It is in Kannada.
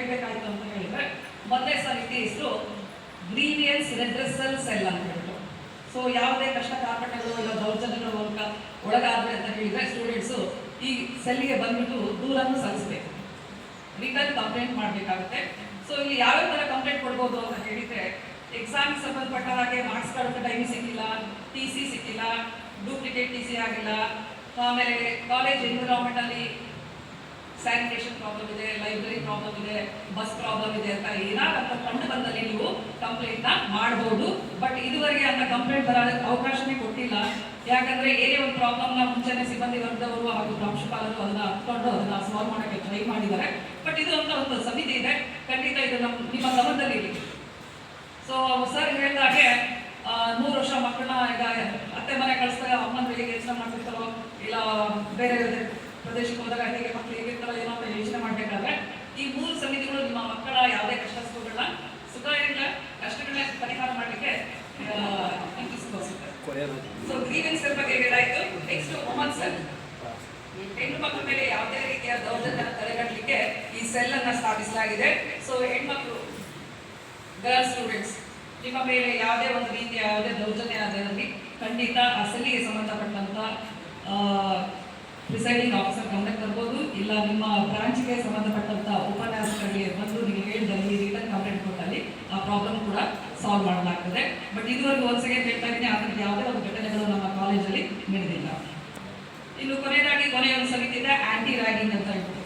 ಹೇಳ್ಬೇಕಾಯ್ತು ಅಂತ ಹೇಳಿದ್ರೆ ಮೊದಲೇ ಸಮಿತಿ ಹೆಸರು ಗ್ರೀವಿಯನ್ಸ್ ರೆಡ್ರೆಸಲ್ ಸೆಲ್ ಅಂತ ಹೇಳ್ಬಿಟ್ಟು. ಸೊ ಯಾವುದೇ ಕಷ್ಟ ಕಾರ್ಪಣ್ಯಗಳು ಇಲ್ಲ, ದೌರ್ಜನ್ಯಗಳು ಮೂಲಕ ಒಳಗಾದ್ರೆ ಅಂತ ಹೇಳಿದ್ರೆ ಸ್ಟೂಡೆಂಟ್ಸು ಈ ಸೆಲ್ಗೆ ಬಂದ್ಬಿಟ್ಟು ದೂರನ್ನು ಸಲ್ಲಿಸಬೇಕು ರಿಟರ್ನ್ ಕಂಪ್ಲೇಂಟ್ ಮಾಡಬೇಕಾಗುತ್ತೆ. ಸೊ ಇಲ್ಲಿ ಯಾವ್ಯಾವ ಥರ ಕಂಪ್ಲೇಂಟ್ ಕೊಡ್ಬೋದು ಅಂತ ಹೇಳಿದ್ರೆ ಎಕ್ಸಾಮ್ ಸಂಬಂಧಪಟ್ಟ ಹಾಗೆ ಮಾರ್ಕ್ಸ್ ಕಾರ್ಡ್ ಟೈಮ್ ಸಿಕ್ಕಿಲ್ಲ ಟಿ ಸಿ ಸಿಕ್ಕಿಲ್ಲ ಡೂಪ್ಲಿಕೇಟ್ ಟಿ ಸಿ ಆಗಿಲ್ಲ, ಆಮೇಲೆ ಕಾಲೇಜ್ ಎನ್ವಿರಾನ್ಮೆಂಟ್ ಅಲ್ಲಿ ಸ್ಯಾನಿಟೇಷನ್ ಪ್ರಾಬ್ಲಮ್ ಇದೆ ಲೈಬ್ರರಿ ಪ್ರಾಬ್ಲಮ್ ಇದೆ ಬಸ್ ಪ್ರಾಬ್ಲಮ್ ಇದೆ ಅಂತ ಏನಾದ್ರು ಕಂಡು ಬಂದಲ್ಲಿ ನೀವು ಕಂಪ್ಲೇಂಟ್ ಮಾಡಬಹುದು ಬಟ್ ಇದುವರೆಗೆ ಅಂತ ಕಂಪ್ಲೇಂಟ್ ಬರೋ ಅವಕಾಶನೇ ಕೊಟ್ಟಿಲ್ಲ. ಯಾಕಂದ್ರೆ ಏನೇ ಒಂದು ಪ್ರಾಬ್ಲಮ್ನ ಮುಂಚೆನೆ ಸಿಬ್ಬಂದಿ ವರ್ಗದವರು ಹಾಗೂ ಪ್ರಾಂಶುಪಾಲರು ಅದನ್ನ ಹತ್ಕೊಂಡು ಅದನ್ನ ಸಾಲ್ವ್ ಮಾಡಕ್ಕೆ ಟ್ರೈ ಮಾಡಿದ್ದಾರೆ. ಬಟ್ ಇದು ಅಂತ ಒಂದು ಸಮಿತಿ ಇದೆ. ಖಂಡಿತ ಇದು ನಮ್ಮ ನಿಮ್ಮ ಗಮನದಲ್ಲಿ ಇರಲಿ ಸೊ ಸರ್ ಹೇಳಿದಾಗೆ ನೂರು ವರ್ಷ ಮಕ್ಕಳನ್ನ ಈಗ ಅತ್ತೆ ಮನೆ ಕಳಿಸ್ದಾಗ ಅಮ್ಮನ ಬೆಳಿಗ್ಗೆ ಕೆಲಸ ಮಾಡ್ತಿರ್ತಾರೋ, ಇಲ್ಲ ಬೇರೆ ಪ್ರದೇಶಕ್ಕೆ ಹೋದಾಗ ಹೇಗೆ ಮಕ್ಕಳು ಹೇಗಿರ್ತಾರೋ ಏನೋ ಅಂತ ಯೋಚನೆ ಈ ಮೂರು ಸಮಿತಿಗಳು ನಿಮ್ಮ ಮಕ್ಕಳ ಯಾವುದೇ ಕಷ್ಟ ಸುಖಗಳನ್ನ ಸುಖದಿಂದ ಕಷ್ಟಗಳನ್ನ ಪರಿಹಾರ ಮಾಡಲಿಕ್ಕೆ ಸೊ ಗ್ರೀವೆನ್ಸ್ ಬಗ್ಗೆ ಹೇಳಾಯ್ತು ನೆಕ್ಸ್ಟ್ ವುಮನ್ ಸೆಲ್ ಹೆಣ್ಣು ಮಕ್ಕಳ ಮೇಲೆ ಯಾವುದೇ ರೀತಿಯ ದೌರ್ಜನ್ಯ ತಡೆಗಟ್ಟಲಿಕ್ಕೆ ಈ ಸೆಲ್ ಅನ್ನ ಸ್ಥಾಪಿಸಲಾಗಿದೆ. ಸೊ ಹೆಣ್ಮಕ್ಳು ಗರ್ಲ್ ಸ್ಟೂಡೆಂಟ್ಸ್ ನಿಮ್ಮ ಮೇಲೆ ಯಾವುದೇ ಒಂದು ರೀತಿಯ ಯಾವುದೇ ದೌರ್ಜನ್ಯ ಅದರಲ್ಲಿ ಖಂಡಿತ ಆ ಸೆಲ್ಲಿಗೆ ಸಂಬಂಧಪಟ್ಟಂತ ಪ್ರಿಸೈಡಿಂಗ್ ಆಫೀಸರ್ ತರ್ಬೋದು ನಿಮ್ಮ ಬ್ರಾಂಚ್ಗೆ ಸಂಬಂಧಪಟ್ಟಂತ ಉಪನ್ಯಾಸಕರಿಗೆ ಬಂದು ನೀವು ಹೇಳಿದಲ್ಲಿ ರಿಟರ್ನ್ ಕಂಪ್ಲೇಂಟ್ ಕೊಟ್ಟಲ್ಲಿ ಆ ಪ್ರಾಬ್ಲಮ್ ಕೂಡ ಸಾಲ್ವ್ ಮಾಡಲಾಗ್ತದೆ. ಬಟ್ ಇದುವರೆಗೂ ಒಂದ್ಸಗೆ ಹೇಳ್ತಾ ಇದ್ದೀನಿ ಅದಕ್ಕೆ ಯಾವುದೇ ಒಂದು ಘಟನೆಗಳು ನಮ್ಮ ಕಾಲೇಜಲ್ಲಿ ನಡೆದಿಲ್ಲ. ಇನ್ನು ಕೊನೆಯದಾಗಿ ಕೊನೆಯ ಒಂದು ಸಮಿತಿ ಇದೆ ಆಂಟಿ ರ್ಯಾಗಿಂಗ್ ಅಂತ ಹೇಳ್ಬಿಟ್ಟು.